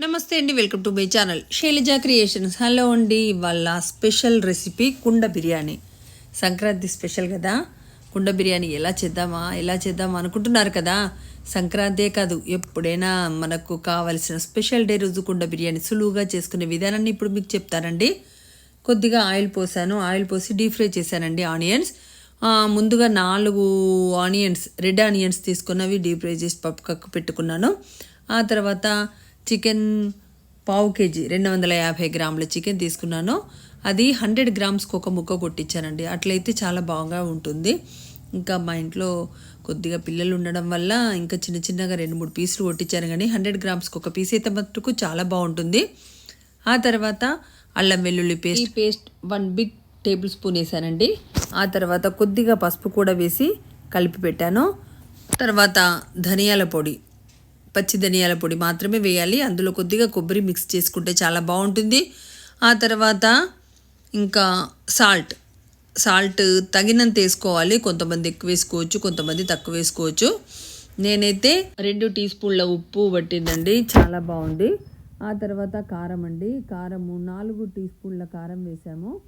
నమస్తే అండి welcome to my channel. Shailaja creations. Hello అండి ఇవాళ స్పెషల్ రెసిపీ కుండ బిర్యానీ. సంక్రాంతి స్పెషల్ కదా? కుండ బిర్యానీ ఎలా చేద్దామా ఎలా చేద్దామా అనుకుంటున్నారు కదా? సంక్రాంతే కాదు ఎప్పుడైనా మనకు కావలసిన స్పెషల్ డే రోజు కుండ బిర్యానీ సులువుగా చేసుకునే విధానాన్ని ఇప్పుడు మీకు చెప్తానండి. కొద్దిగా ఆయిల్ పోసాను. ఆయిల్ పోసి డీప్ ఫ్రై చేశానండి ఆనియన్స్. ముందుగా నాలుగు ఆనియన్స్ రెడ్ ఆనియన్స్ తీసుకున్నవి డీప్ ఫ్రై చేసి పప్పు కక్కు పెట్టుకున్నాను. ఆ తర్వాత చికెన్ పావు కేజీ రెండు వందల యాభై గ్రాముల చికెన్ తీసుకున్నాను. అది హండ్రెడ్ గ్రామ్స్కి ఒక ముక్క కొట్టించానండి. అట్లయితే చాలా బాగా ఉంటుంది. ఇంకా మా ఇంట్లో కొద్దిగా పిల్లలు ఉండడం వల్ల ఇంకా చిన్న చిన్నగా రెండు మూడు పీసులు కొట్టించాను కానీ హండ్రెడ్ గ్రామ్స్కి ఒక పీస్ అయితే మట్టుకు చాలా బాగుంటుంది. ఆ తర్వాత అల్లం వెల్లుల్లి paste. Paste one big tablespoon వేసానండి. ఆ తర్వాత కొద్దిగా పసుపు కూడా వేసి కలిపి పెట్టాను. తర్వాత ధనియాల పొడి. పచ్చి ధనియాల పొడి మాత్రమే వేయాలి. అందులో కొద్దిగా కొబ్బరి మిక్స్ చేసుకుంటే చాలా బాగుంటుంది. ఆ తర్వాత ఇంకా సాల్ట్ సాల్ట్ తగినంత వేసుకోవాలి. కొంతమంది ఎక్కువ వేసుకోవచ్చు కొంతమంది తక్కువ వేసుకోవచ్చు. నేనైతే రెండు టీ స్పూన్ల ఉప్పు పట్టిందండి. చాలా బాగుంది. ఆ తర్వాత కారం అండి. కారము నాలుగు టీ స్పూన్ల కారం వేసాము.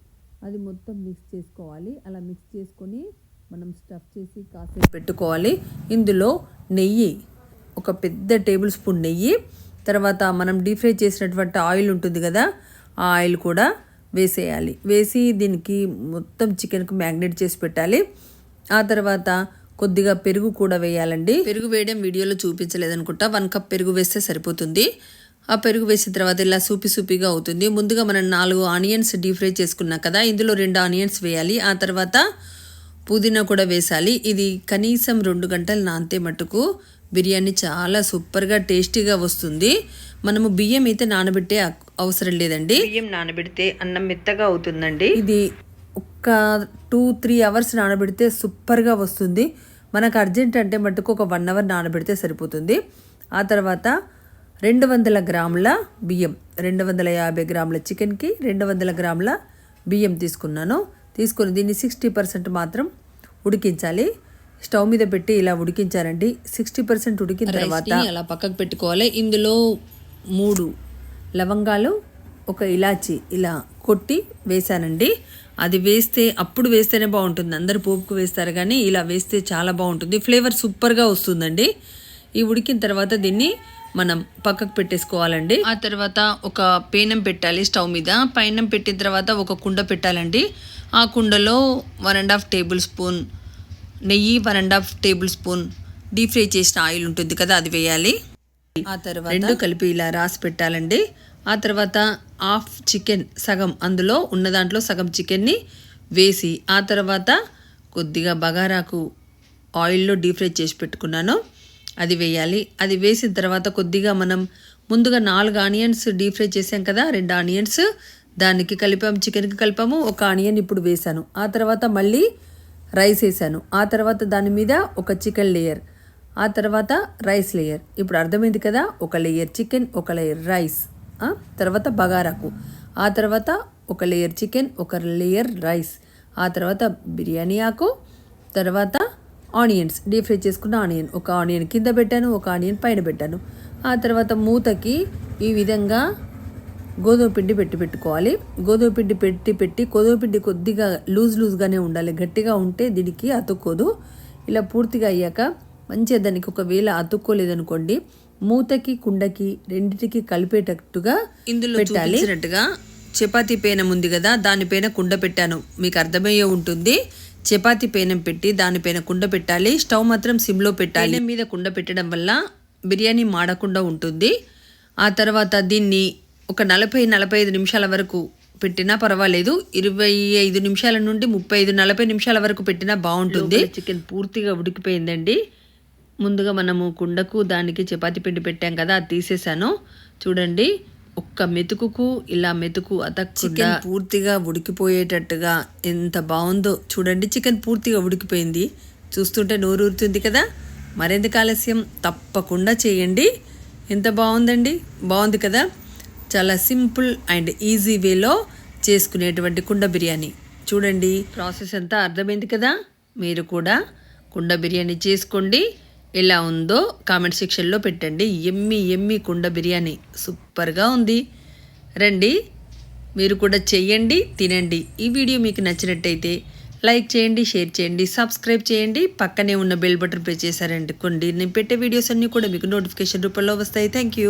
అది మొత్తం మిక్స్ చేసుకోవాలి. అలా మిక్స్ చేసుకొని మనం స్టఫ్ చేసి కాసేపు పెట్టుకోవాలి. ఇందులో నెయ్యి ఒక పెద్ద టేబుల్ స్పూన్ నెయ్యి తర్వాత మనం డీప్ ఫ్రై చేసినటువంటి ఆయిల్ ఉంటుంది కదా ఆ ఆయిల్ కూడా వేసేయాలి. వేసి దీనికి మొత్తం చికెన్కి మ్యాగ్నేట్ చేసి పెట్టాలి. ఆ తర్వాత కొద్దిగా పెరుగు కూడా వేయాలండి. పెరుగు వేయడం వీడియోలో చూపించలేదనుకుంటా. వన్ కప్ పెరుగు వేస్తే సరిపోతుంది. ఆ పెరుగు వేసిన తర్వాత ఇలా సూపి సూపిగా అవుతుంది. ముందుగా మనం నాలుగు ఆనియన్స్ డీప్ ఫ్రై చేసుకున్నాం కదా ఇందులో రెండు ఆనియన్స్ వేయాలి. ఆ తర్వాత పుదీనా కూడా వేసాలి. ఇది కనీసం రెండు గంటలు నాంతే మట్టుకు బిర్యానీ చాలా సూపర్గా టేస్టీగా వస్తుంది. మనము బియ్యం అయితే నానబెట్టే అవసరం లేదండి. బియ్యం నానబెడితే అన్నం మెత్తగా అవుతుందండి. ఇది ఒక్క టూ త్రీ అవర్స్ నానబెడితే సూపర్గా వస్తుంది. మనకు అర్జెంట్ అంటే మట్టుకు ఒక వన్ అవర్ నానబెడితే సరిపోతుంది. ఆ తర్వాత రెండు వందల గ్రాముల బియ్యం రెండు వందల యాభై గ్రాముల చికెన్కి రెండు వందల గ్రాముల బియ్యం తీసుకున్నాను. తీసుకొని దీన్ని సిక్స్టీ పర్సెంట్ మాత్రం ఉడికించాలి. స్టవ్ మీద పెట్టి ఇలా ఉడికించారండి. సిక్స్టీ పర్సెంట్ ఉడికిన తర్వాత అలా పక్కకు పెట్టుకోవాలి. ఇందులో మూడు లవంగాలు ఒక ఇలాచి ఇలా కొట్టి వేసానండి అది వేస్తే అప్పుడు వేస్తేనే బాగుంటుంది. అందరు పోపుకు వేస్తారు కానీ ఇలా వేస్తే చాలా బాగుంటుంది. ఫ్లేవర్ సూపర్గా వస్తుందండి. ఈ ఉడికిన తర్వాత దీన్ని మనం పక్కకు పెట్టేసుకోవాలండి. ఆ తర్వాత ఒక పేనం పెట్టాలి స్టవ్ మీద. పైనం పెట్టిన తర్వాత ఒక కుండ పెట్టాలండి. ఆ కుండలో one and half tablespoon నెయ్యి one and half tablespoon deep fry చేసిన ఆయిల్ ఉంటుంది కదా అది వేయాలి. ఆ తర్వాత రెండు కలిపి ఇలా రాసి పెట్టాలండి. ఆ తర్వాత హాఫ్ చికెన్ సగం అందులో ఉన్న దాంట్లో సగం చికెన్ని వేసి ఆ తర్వాత కొద్దిగా బగారాకు ఆయిల్లో డీప్ ఫ్రై చేసి పెట్టుకున్నాను. అది వేయాలి. అది వేసిన తర్వాత కొద్దిగా మనం ముందుగా నాలుగు ఆనియన్స్ డీప్ ఫ్రై చేసాం కదా రెండు ఆనియన్స్ దానికి కలిపాము చికెన్కి కలిపాము ఒక ఆనియన్ ఇప్పుడు వేసాను. ఆ తర్వాత మళ్ళీ రైస్ వేసాను. ఆ తర్వాత దాని మీద ఒక చికెన్ లేయర్ ఆ తర్వాత రైస్ లేయర్. ఇప్పుడు అర్థమైంది కదా ఒక లేయర్ చికెన్ ఒక లేయర్ రైస్ తర్వాత బగారాకు ఆ తర్వాత ఒక లేయర్ చికెన్ ఒక లేయర్ రైస్ ఆ తర్వాత బిర్యానీ ఆకు తర్వాత ఆనియన్స్. డీప్ ఫ్రై చేసుకున్న ఆనియన్ ఒక ఆనియన్ కింద పెట్టాను ఒక ఆనియన్ పైన పెట్టాను. ఆ తర్వాత మూతకి ఈ విధంగా గోధుమ పిండి పెట్టి పెట్టుకోవాలి. గోధుమ పిండి పెట్టి పెట్టి గోధుమ పిండి కొద్దిగా లూజ్ లూజ్గానే ఉండాలి. గట్టిగా ఉంటే దీనికి అతుక్కోదు. ఇలా పూర్తిగా అయ్యాక మంచిగా దానికి ఒకవేళ అతుక్కోలేదనుకోండి మూతకి కుండకి రెండిటికి కలిపేటట్టుగా ఇందులో పెట్టాలి. చపాతీ పేనం ఉంది కదా దానిపైన కుండ పెట్టాను. మీకు అర్థమయ్యే ఉంటుంది. చపాతీ పేనం పెట్టి దానిపైన కుండ పెట్టాలి. స్టవ్ మాత్రం సిమ్లో పెట్టాలి. మీద కుండ పెట్టడం వల్ల బిర్యానీ మాడకుండా ఉంటుంది. ఆ తర్వాత దీన్ని ఒక నలభై నలభై ఐదు నిమిషాల వరకు పెట్టినా పర్వాలేదు. ఇరవై ఐదు నిమిషాల నుండి ముప్పై ఐదు నలభై నిమిషాల వరకు పెట్టినా బాగుంటుంది. చికెన్ పూర్తిగా ఉడికిపోయిందండి. ముందుగా మనము కుండకు దానికి చపాతీ పిండి పెట్టాం కదా అది తీసేసాను. చూడండి ఒక్క మెతుకుకు ఇలా మెతుకు అతకుండా పూర్తిగా ఉడికిపోయేటట్టుగా ఎంత బాగుందో. చూడండి చికెన్ పూర్తిగా ఉడికిపోయింది. చూస్తుంటే నోరూరుతుంది కదా. మరెందుకు ఆలస్యం? తప్పకుండా చేయండి. ఎంత బాగుందండి? బాగుంది కదా. చాలా సింపుల్ అండ్ ఈజీ వేలో చేసుకునేటువంటి కుండ బిర్యానీ. చూడండి. ప్రాసెస్ అంతా అర్థమైంది కదా? మీరు కూడా కుండ బిర్యానీ చేసుకోండి. ఎలా ఉందో కామెంట్ సెక్షన్లో పెట్టండి. ఎమ్మి ఎమ్మి కుండ బిర్యానీ సూపర్గా ఉంది. రండి. మీరు కూడా చెయ్యండి తినండి. ఈ వీడియో మీకు నచ్చినట్టయితే లైక్ చేయండి షేర్ చేయండి సబ్స్క్రైబ్ చేయండి. పక్కనే ఉన్న బెల్ బటన్ ప్రెస్ చేశారండి కొన్ని నేను పెట్టే వీడియోస్ అన్నీ కూడా మీకు నోటిఫికేషన్ రూపంలో వస్తాయి. Thank you